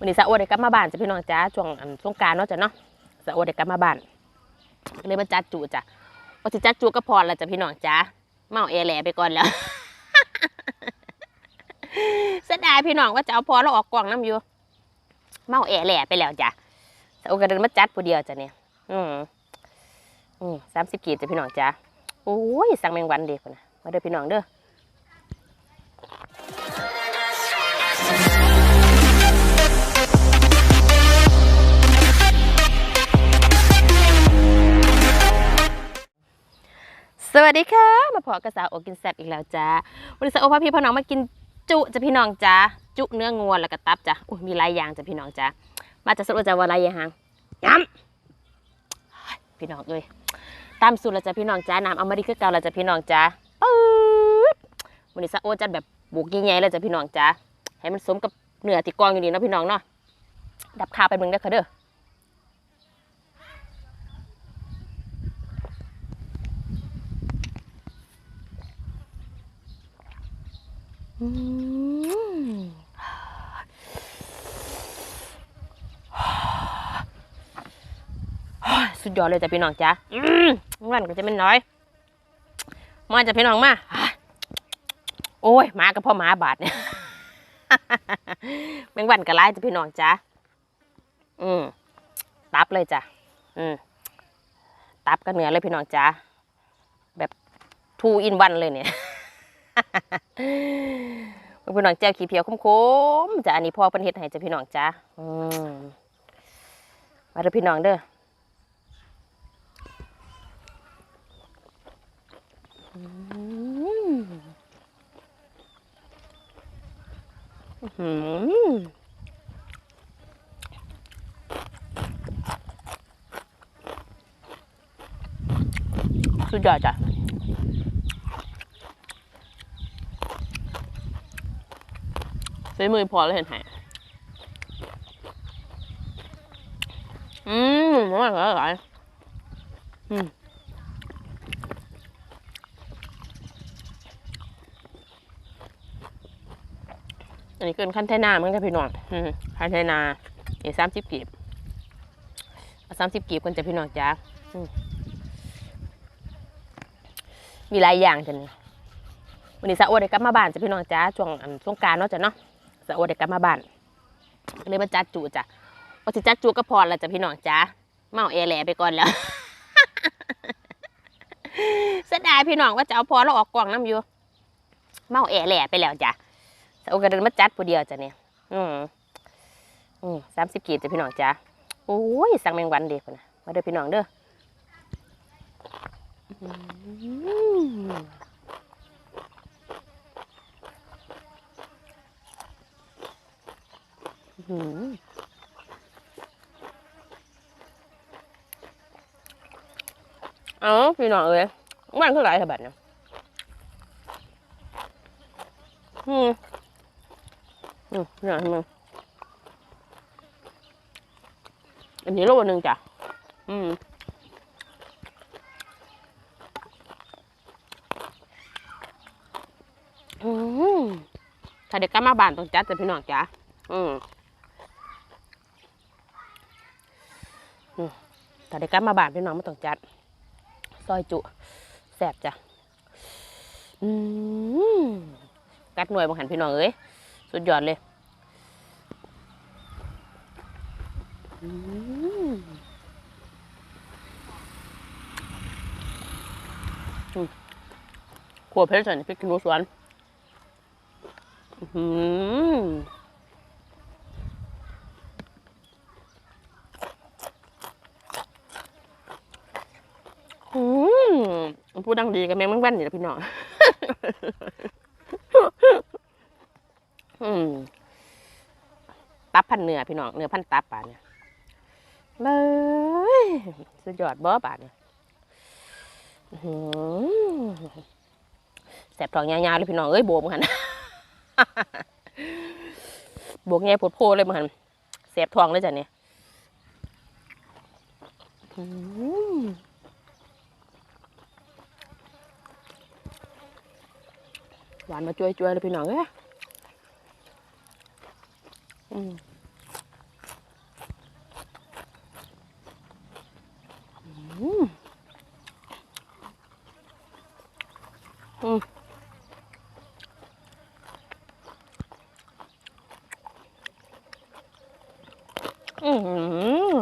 วันนี้สะอวดได้กลับมาบ้านจ้ะพี่น้องจ้าช่วงสงการเนาะจ้ะเนาะสะอวดได้กลับมาบ้านเลยมาจัดจูจ้ะว่าสิจัดจูก็พอแล้วจ้ะพี่น้องจ้าเมาเอแหล่ไปก่อนแล้วเสียดายพี่น้องว่าจะเอาพอแล้วออกกล่องน้ำอยู่ เมาแอแหล่ไปแล้วจ้ะสะอวดก็เดินมาจัดผู้เดียวจ้ะเนี่ยอืมอืมสามสิบกีบจ้ะพี่น้องจ้าโอ้ยสั่งแมงวันเด็กนะมาเด้อพี่น้องเด้อ สวัสดีค่ะ มาพอกระสาวโอกินแซบอีกแล้วจ้าวันนี้สาวโอพาพี่พ่อน้องมากินจุจะพี่น้องจ้าจุเนื้องัวแล้วก็ตับจ้ะอุ้ยมีหลายอย่างจ้ะพี่น้องจ้ามาจากสุดจะว่าอะไรยังหางย้ำพี่น้องเอ้ยตามสูตรแล้วจ้ะพี่น้องจ้าน้ำเอามาดีคือเก่าแล้วจ้ะพี่น้องจ้าปื๊ดวันนี้สาวโอจัดแบบบุกใหญ่ๆเลยจ้ะพี่น้องจ้าให้มันสมกับเนื้อที่กองอยู่นี่นะพี่น้องเนาะดับคาวไปเบิ่งเด้ค่ะเด้อ สุดยอดเลยจ้ะพี่น้องจ้ะมันก็จะเป็นน้อยมาจ้ะพี่น้องมา โอ้ยหมากับพ่อหมาบาดเนี่ยแมงวันก็ไล่จ้ะพี่น้องจ้ะอืมตับเลยจ้ะอืมตับกับเนื้อเลยพี่น้องจ้ะแบบทูอินวันเลยเนี่ย พี่น้องแจ้วขี้เพียวคมๆจ้ะอันนี้พ่อเพิ่นเฮ็ดให้จ้ะพี่น้องจ้ะอืมมาเด้อพี่น้องเด้ออืมอื้อหือสุดยอดจ้ะ ใช้มือพอแล้วเห็นไหมอืมอร่อยอร่อยอืมอันนี้เกินขั้นไทนาเมือนกันพี่น้องขั้นไทนาเอีกสามสิบกีบเอาสามสิบกีบกันจะพี่น้องจ้ามีหลายอย่างจ้ะเนี่ยวันนี้สะอวดได้กลับมาบ้านจะพี่น้องจ้าช่วงอันสงกรารเนาะจ้ะเนาะ สะอดได้กลับมาบ้านเลยมาจัดจูจ้ะว่าสิจัดจูก็พอแล้วจ้ะพี่น้องจ้าเมาเอแหล่ไปก่อนแล้วเสียดายพี่น้องว่าจะเอาพอแล้วออกกล่องน้ำอยู่ เมาแอแหล่ไปแล้วจ้ะสะอวดก็เดินมาจัดผู้เดียวจ้ะเนี่ย อืมอืมสามสิบกีบจ้ะพี่น้องจ้าโอ้ย สั่งแมงวันเด็กนะมาเด้อพี่น้องเด้ออืม หืม เอาพี่น้องเอ้ยมันคือไรฉบับเนี่ยอืมอืมพี่น้องมึงอันนี้โลหนึ่งจ้ะอืมอืมถ้าเด็กกลับมาบ้านต้องจัดจ้ะพี่น้องจ้ะ อืม ถ้าได้กลับมาบ้านพี่น้องไม่ต้องจัด ซอยจุแสบจ้ะอืมกัดหน่วยบางหันพี่น้องเอ้ยสุดยอดเลยอืมอืมขวดเพชรสันพริกขี้หนูสวน อื้อหือ อื พูดดังดีกับแมงแมงแว่นนี่แหละพี่น้องอืมตับพันเนื้อพี่น้องเนื้อพันตับป่าเนี่ยเลยสุดยอดบ่ป่าเนี่ยแสบท้องยาวๆเลยพี่น้องเอ้ยโบมกันโบกแง่ปวดโพเลยมันแสบท้องเลยจ้ะเนี่ย หวานมาช่วยๆเลยพี่น้องเอ้ยอืมอืมอืมอืม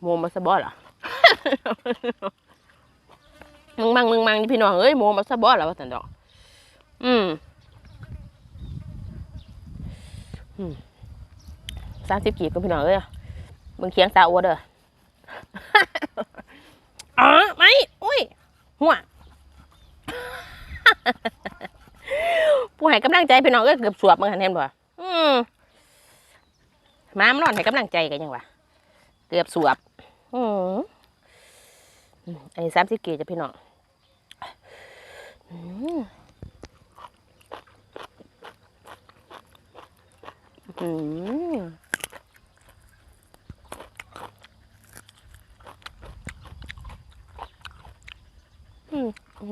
โมมาสบอล่ะ มึงมังมึงมังนี่พี่น้องเอ้ยโมมาสบอเหรอว่าสันดอกอืมอืมสามสิบกีบก็พี่น้องเอ้ยมึงเคียงสาอัวเด้ออ๋อไม่อุ้ยหัวผู้ให้กำลังใจพี่น้องก็เกือบสวบมึงหันเห็นบ่อืมมามันนอนให้กำลังใจกันยังวะเกือบสวบ อืมอืมอันนี้สามสิบกีจะพี่น้อง อืมอืมอืมอ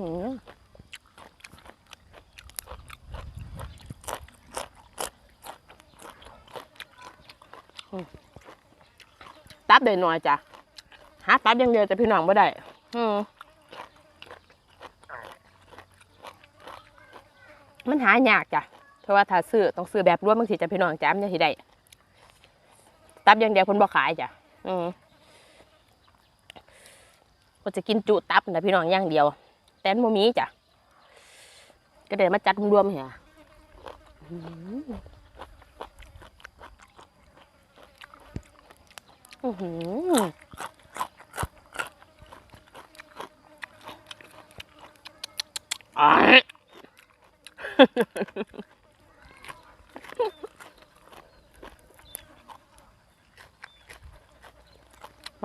ืมตับได้หน่อยจ้ะ หาตับอย่างเดียวแต่พี่น้องไม่ได้ อืม มันหายากจ้ะเพราะว่าถ้าซื้อต้องซื้อแบบรวมบางทีจะพี่น้องจ้ามันจะสิได้ตับอย่างเดียวคนบ่ขายจ้ะอืมก็จะกินจุตับนะพี่น้องอย่างเดียว แต่มันบ่มีจ้ะก็เดี๋ยวมาจัดรวมๆเหี่ยอืมอื้อหือ ม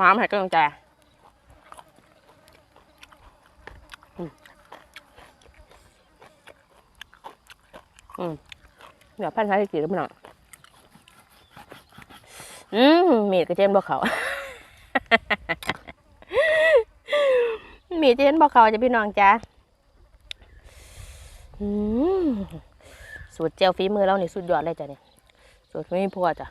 าให้กำลังใจอืมเดี๋ยวพันท้ายกี่แล้วพี่น้องอืมมีดกระเจนบ่เขามีเจนบอกเขาจะพี่น้องจ้า สูตรเจลฝีมือเรานี่สุดยอดเลยจ้ะเนี่ยสูตรไม่มีพัวจ้ะ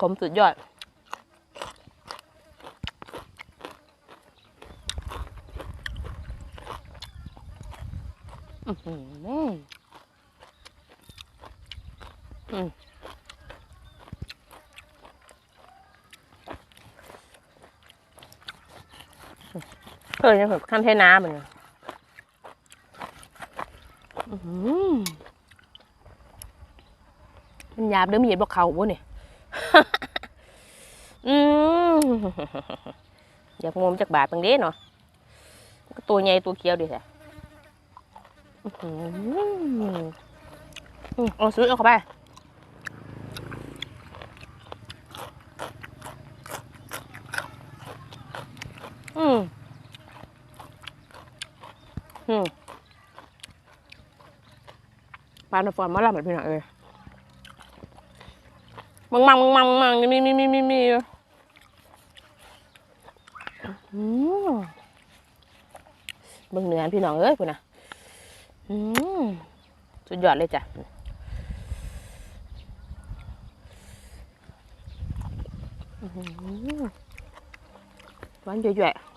ขมสุดยอดอือหืออืม เคยยังแบบขั้นเทน้ำเลยอื้อหือมันหยาบเด้อมีดบอกเขาบ่เนี่ยอืมอยากงมจากบาทบางเด้เนาะตัวใหญ่ตัวเขียวดีแท้อืมอืมเอาซื้อเอาเข้าไป อืมอืม ปลาหนฟอนมาแล้วเหมือนพี่น้องเอ้ยมังมังมังมังมังมีมีมีมีมีอืมเบิ่งเนื้อพี่น้องเอ้ยพุ่นะอืมสุดยอดเลยจ้ะอื้อหือหวานเยอะๆ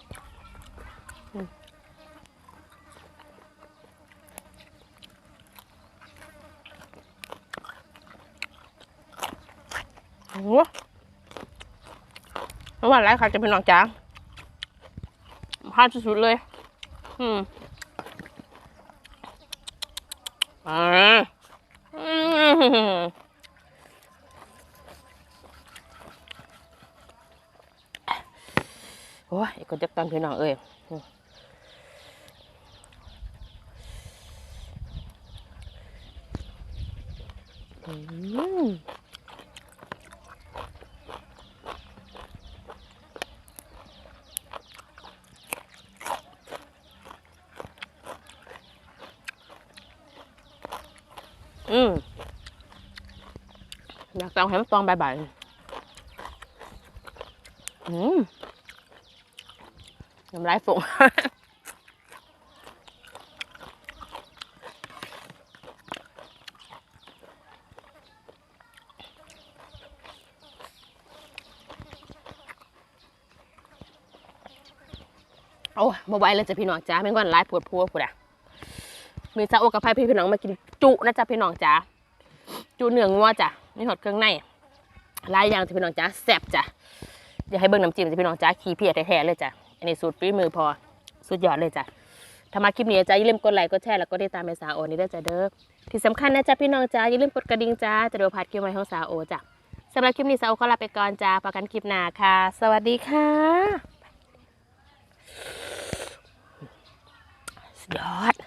โหน้ำหวานไรค่ะจะเป็นน้องจ๋าพลาดสุดๆเลย อืมอ่าอืมโอ้ยก็จะตอนพี่น้องเอ้ยอืม อืมอยากตองให้มันตองใบๆอืมน้ำลายฝงโอ้บ่ไหวเลยจ้ะพี่น้องจ้าไม่งวันร้ายปวดพัวพูดอะ มีซาโอกับไพ่พี่น้องมากินจุนะจ๊ะพี่น้องจ้าจุเนื้องัวจ้ะนี่หดเครื่องในหลายอย่างจ้ะพี่น้องจ้าแซ่บจ้ะเดี๋ยวให้เบิ่งน้ำจิ้มจ้ะพี่น้องจ้าขี้เพียแท้ๆเลยจ้ะอันนี้สูตรฝีมือพอสุดยอดเลยจ้ะถ้ามาคลิปนี้จ้าอย่าลืมกดไลค์กดแชร์แล้วก็ติดตามแม่สาโอนี่ด้วยจ้ะเด้อที่สำคัญนะจ๊ะพี่น้องจ้าอย่าลืมกดกระดิ่งจ้าจะเดี๋ยวพลาดคลิปใหม่ของสาวโอจ้ะสำหรับคลิปนี้สาวโอขอลาไปก่อนจ้าพบกันคลิปหน้าค่ะ สวัสดีค่ะสุดยอด